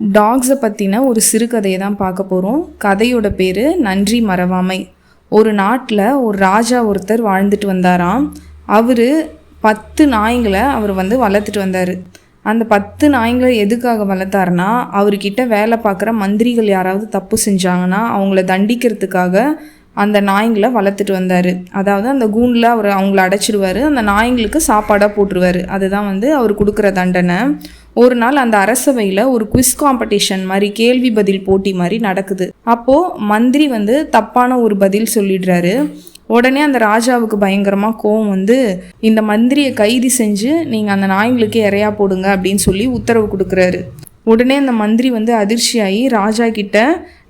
டாக்ஸை பற்றின ஒரு சிறுகதையை தான் பார்க்க போகிறோம் கதையோட பேர் நன்றி மறவாமை. ஒரு நாட்டில் ஒரு ராஜா ஒருத்தர் வாழ்ந்துட்டு வந்தாராம். அவர் பத்து நாய்களை அவர் வந்து வளர்த்துட்டு வந்தார். அந்த பத்து நாய்களை எதுக்காக வளர்த்தாருன்னா அவர்கிட்ட வேலை பார்க்குற மந்திரிகள் யாராவது தப்பு செஞ்சாங்கன்னா அவங்கள தண்டிக்கிறதுக்காக அந்த நாய்ங்களை வளர்த்துட்டு வந்தார். அதாவது அந்த கூண்டில் அவர் அவங்கள அடைச்சிடுவார். அந்த நாய்ங்களுக்கு சாப்பாடாக போட்டுருவார். அதுதான் வந்து அவர் கொடுக்குற தண்டனை. ஒரு நாள் அந்த அரசவையில் ஒரு குவிஸ் காம்படிஷன் மாதிரி கேள்வி பதில் போட்டி மாதிரி நடக்குது. அப்போது மந்திரி வந்து தப்பான ஒரு பதில் சொல்லிடுறாரு. உடனே அந்த ராஜாவுக்கு பயங்கரமாக கோவம் வந்து இந்த மந்திரியை கைது செஞ்சு நீங்கள் அந்த நாய்களுக்கு இறையா போடுங்க அப்படின்னு சொல்லி உத்தரவு கொடுக்குறாரு. உடனே அந்த மந்திரி வந்து அதிர்ச்சியாகி ராஜா கிட்ட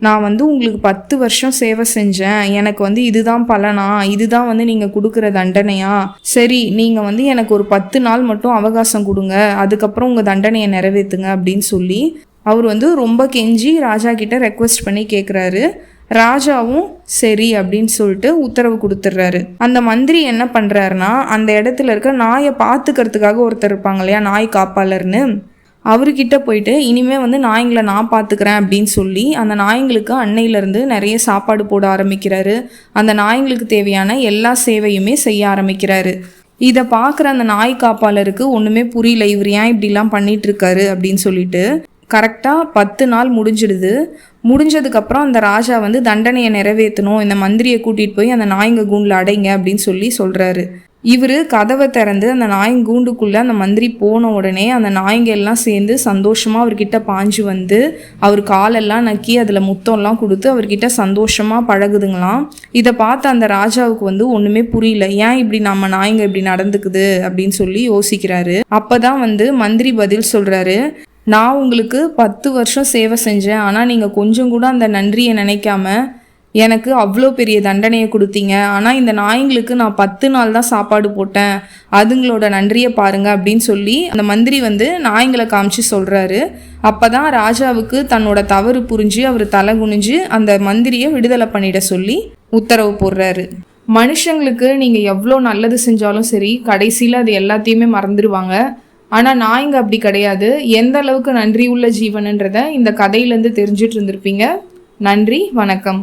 நான் வந்து உங்களுக்கு பத்து வருஷம் சேவை செஞ்சேன். எனக்கு வந்து இதுதான் பலனா? இதுதான் வந்து நீங்கள் கொடுக்குற தண்டனையா? சரி நீங்கள் வந்து எனக்கு ஒரு பத்து நாள் மட்டும் அவகாசம் கொடுங்க. அதுக்கப்புறம் உங்கள் தண்டனையை நிறைவேற்றுங்க அப்படின்னு சொல்லி அவர் வந்து ரொம்ப கெஞ்சி ராஜா கிட்ட ரெக்வஸ்ட் பண்ணி கேட்குறாரு ராஜாவும் சரி அப்படின்னு சொல்லிட்டு உத்தரவு கொடுத்துட்றாரு அந்த மந்திரி என்ன பண்ணுறாருனா அந்த இடத்துல இருக்க நாயை பார்த்துக்கிறதுக்காக ஒருத்தர் இருப்பாங்க இல்லையா நாய் காப்பாளர்னு அவர்கிட்ட போயிட்டு இனிமேல் வந்து நாய்ங்களை நான் பார்த்துக்கிறேன் அப்படின்னு சொல்லி அந்த நாய்ங்களுக்கு அன்னையிலேருந்து நிறைய சாப்பாடு போட ஆரம்பிக்கிறாரு. அந்த நாய்ங்களுக்கு தேவையான எல்லா சேவையுமே செய்ய ஆரம்பிக்கிறாரு. இதை பார்க்குற அந்த நாய் காப்பாளருக்கு ஒன்றுமே புரியல இவர் ஏன் இப்படிலாம் பண்ணிட்டு இருக்காரு அப்படின்னு சொல்லிட்டு கரெக்டாக பத்து நாள் முடிஞ்சிடுது. முடிஞ்சதுக்கப்புறம் அந்த ராஜா வந்து தண்டனையை நிறைவேற்றணும் இந்த மந்திரியை கூட்டிகிட்டு போய் அந்த நாய்ங்க கூண்டில் அடைங்க அப்படின்னு சொல்லி சொல்கிறாரு இவர் கதவை திறந்து அந்த நாயின் கூண்டுக்குள்ளே அந்த மந்திரி போன உடனே அந்த நாய்ங்க எல்லாம் சேர்ந்து சந்தோஷமாக அவர்கிட்ட பாஞ்சு வந்து அவர் காலெல்லாம் நக்கி அதில் முத்தம்லாம் கொடுத்து அவர்கிட்ட சந்தோஷமாக பழகுதுங்களாம். இதை பார்த்து அந்த ராஜாவுக்கு வந்து ஒன்றுமே புரியல. ஏன் இப்படி நம்ம நாய்ங்க இப்படி நடந்துக்குது அப்படின்னு சொல்லி யோசிக்கிறாரு. அப்போ தான் வந்து மந்திரி பதில் சொல்கிறாரு நான் உங்களுக்கு பத்து வருஷம் சேவை செஞ்சேன். ஆனால் நீங்கள் கொஞ்சம் கூட அந்த நன்றியை நினைக்காம எனக்கு அவ்வளோ பெரிய தண்டனையை கொடுத்தீங்க. ஆனால் இந்த நாய்ங்களுக்கு நான் பத்து நாள் தான் சாப்பாடு போட்டேன். அதுங்களோட நன்றியை பாருங்க அப்படின்னு சொல்லி அந்த மந்திரி வந்து நாய்ங்களை காமிச்சு சொல்கிறாரு அப்போ தான் ராஜாவுக்கு தன்னோட தவறு புரிஞ்சு அவர் தலை குனிஞ்சு அந்த மந்திரியை விடுதலை பண்ணிட சொல்லி உத்தரவு போடுறாரு. மனுஷங்களுக்கு நீங்கள் எவ்வளோ நல்லது செஞ்சாலும் சரி கடைசியில் அது எல்லாத்தையுமே மறந்துடுவாங்க ஆனால் நாய்ங்க அப்படி கிடையாது. எந்த அளவுக்கு நன்றி உள்ள ஜீவனுன்றதை இந்த கதையிலேருந்து தெரிஞ்சிட்டு இருந்திருப்பீங்க. நன்றி வணக்கம்.